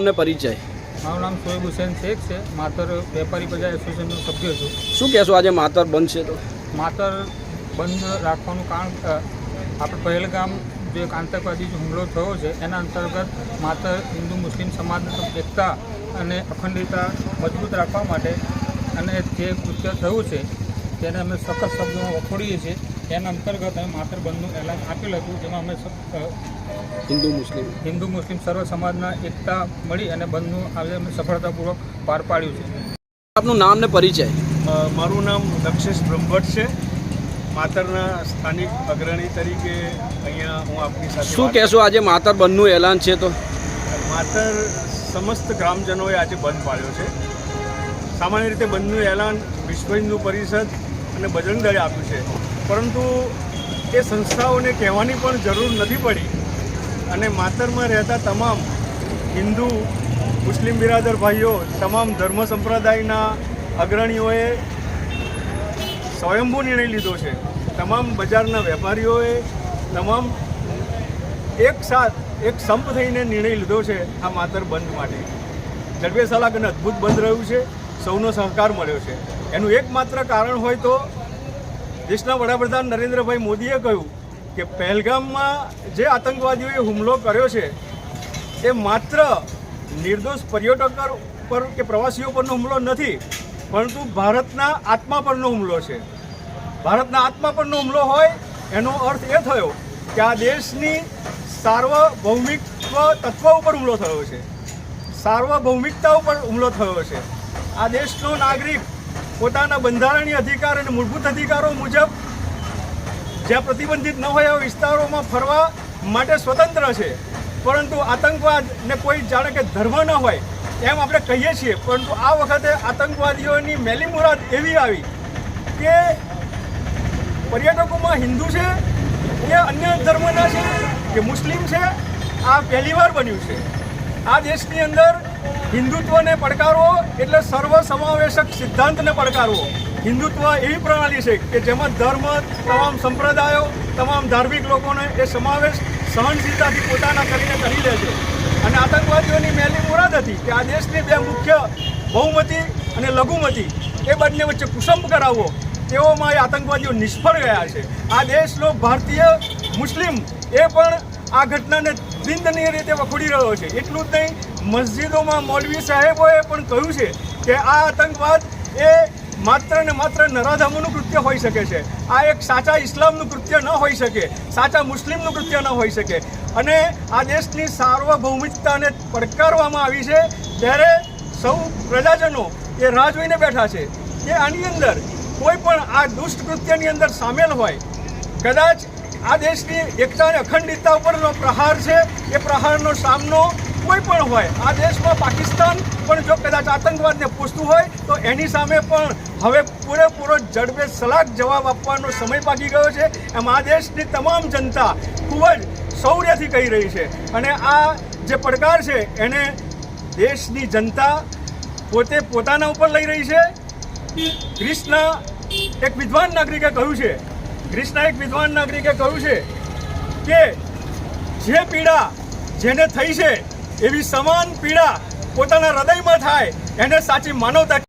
તમને પરિચય? મારું નામ શોએબ હુસેન શેખ છે. માતર વેપારી પ્રજા એસોસિએશનનો સભ્ય છું. શું કહેશો આજે માતર બંધ છે તો? માતર બંધ રાખવાનું કારણ આપણે પહેલગામ જે આતંકવાદી જે હુમલો થયો છે એના અંતર્ગત માતર હિન્દુ મુસ્લિમ સમાજની એકતા અને અખંડિતતા મજબૂત રાખવા માટે અને જે કૃત્ય થયું છે તેને અમે સખત શબ્દોમાં વખોડીએ છીએ. એના અંતર્ગત અમે માતરબંધનું એલાન આપેલ હતું જેમાં અમે હિન્દુ મુસ્લિમ. હિન્દુ મુસ્લિમ સર્વ સમાજના એકતા મળી અને બંધનું આજે અમે સફળતાપૂર્વક પાર પાડ્યું છે. આપનું નામ ને પરિચય. મારું નામ દક્ષેશ બ્રહ્મભટ્ટ છે. માતરના સ્થાનિક અગ્રણી તરીકે અહીંયા હું આપની સાથે શું કહેશો આજે માતર બંધનું એલાન છે તો? માતર સમસ્ત ગ્રામજનોએ આજે બંધ પાડ્યો છે. સામાન્ય રીતે બંધનું એલાન વિશ્વ હિન્દુ પરિષદ અને બજરંગ દળે આપ્યું છે. પરંતુ એ સંસ્થાઓને કહેવાની પણ જરૂર નથી પડી. અને માતરમાં રહેતા તમામ હિન્દુ, મુસ્લિમ બિરાદર ભાઈઓ, તમામ ધર્મ સંપ્રદાયના અગ્રણીઓએ સ્વયંભૂ નિર્ણય લીધો છે. તમામ બજારના વેપારીઓએ તમામ એક સાથ, એક સંપ થઈને નિર્ણય લીધો છે આ માતર બંધ માટે. જડબે સલાક અને અદ્ભુત બંધ રહ્યું છે. સૌનો સહકાર મળ્યો છે. એનું એકમાત્ર કારણ હોય તો દેશના વડાપ્રધાન નરેન્દ્રભાઈ મોદીએ કહ્યું કે પહેલગામમાં જે આતંકવાદીઓએ હુમલો કર્યો છે, એ માત્ર નિર્દોષ પર્યટકો પર કે પ્રવાસીઓ પરનો હુમલો નથી, પરંતુ ભારતના આત્મા પરનો હુમલો છે. ભારતના આત્મા પરનો હુમલો હોય, એનો અર્થ એ થયો કે આ દેશની સાર્વભૌમિકત્વ તત્વ ઉપર હુમલો થયો છે. સાર્વભૌમિકતા ઉપર હુમલો થયો છે. આ દેશનો નાગરિક પોતાના બંધારણીય અધિકાર અને મૂળભૂત અધિકારો મુજબ જ્યાં પ્રતિબંધિત ન હોય એવા વિસ્તારોમાં ફરવા માટે સ્વતંત્ર છે. પરંતુ આતંકવાદને કોઈ જાણે કે ધર્મ ન હોય એમ આપણે કહીએ છીએ. પરંતુ આ વખતે આતંકવાદીઓની મેલી મુરાદ એવી આવી કે પર્યટકોમાં હિન્દુ છે કે અન્ય ધર્મના છે, કે મુસ્લિમ છે, આ પહેલીવાર બન્યું છે. આ દેશની અંદર હિન્દુત્વને પડકારવો એટલે સર્વસમાવેશક સિદ્ધાંતને પડકારવો. હિન્દુત્વ એવી પ્રણાલી છે કે જેમાં ધર્મ, તમામ સંપ્રદાયો, તમામ ધાર્મિક લોકોને એ સમાવેશ સહનશીલતાથી પોતાના કરીને કરી લે છે. અને આતંકવાદીઓની મેલી મુરાદ હતી કે આ દેશની બે મુખ્ય બહુમતી અને લઘુમતી એ બંને વચ્ચે કુસંબ કરાવવો. તેઓમાં એ આતંકવાદીઓ નિષ્ફળ ગયા છે. આ દેશનો ભારતીય મુસ્લિમ એ પણ આ ઘટનાને નિંદનીય રીતે વખોડી રહ્યો છે. એટલું જ નહીં, મસ્જિદોમાં મૌલવી સાહેબોએ પણ કહ્યું છે કે આ આતંકવાદ એ માત્ર ને માત્ર નરાધામોનું કૃત્ય હોઈ શકે છે. આ એક સાચા ઇસ્લામનું કૃત્ય ન હોઈ શકે, સાચા મુસ્લિમનું કૃત્ય ન હોઈ શકે. અને આ દેશની સાર્વભૌમિકતાને પડકારવામાં આવી છે ત્યારે સૌ પ્રજાજનો એ રાહ જોઈને બેઠા છે કે આની અંદર કોઈ પણ આ દુષ્ટ કૃત્યની અંદર સામેલ હોય, કદાચ આ દેશની એકતા અને અખંડિતતા ઉપરનો પ્રહાર છે. એ પ્રહારનો સામનો કોઈ પણ હોય, આ દેશમાં પાકિસ્તાન પણ જો કદાચ આતંકવાદને પૂછતું હોય, તો એની સામે પણ હવે પૂરેપૂરો જડબે સલાક જવાબ આપવાનો સમય પાકી ગયો છે. એમ આ દેશની તમામ જનતા ખૂબ જ શૌર્યથી કહી રહી છે. અને આ જે પડકાર છે, એને દેશની જનતા પોતે પોતાના ઉપર લઈ રહી છે. ગ્રીસના એક વિદ્વાન નાગરિકે કહ્યું છે ગ્રીસના એક વિદ્વાન નાગરિકે કહ્યું છે કે જે પીડા જેને થઈ છે એવી સમાન પીડા પોતાના હૃદયમાં થાય, એને સાચી માનવતા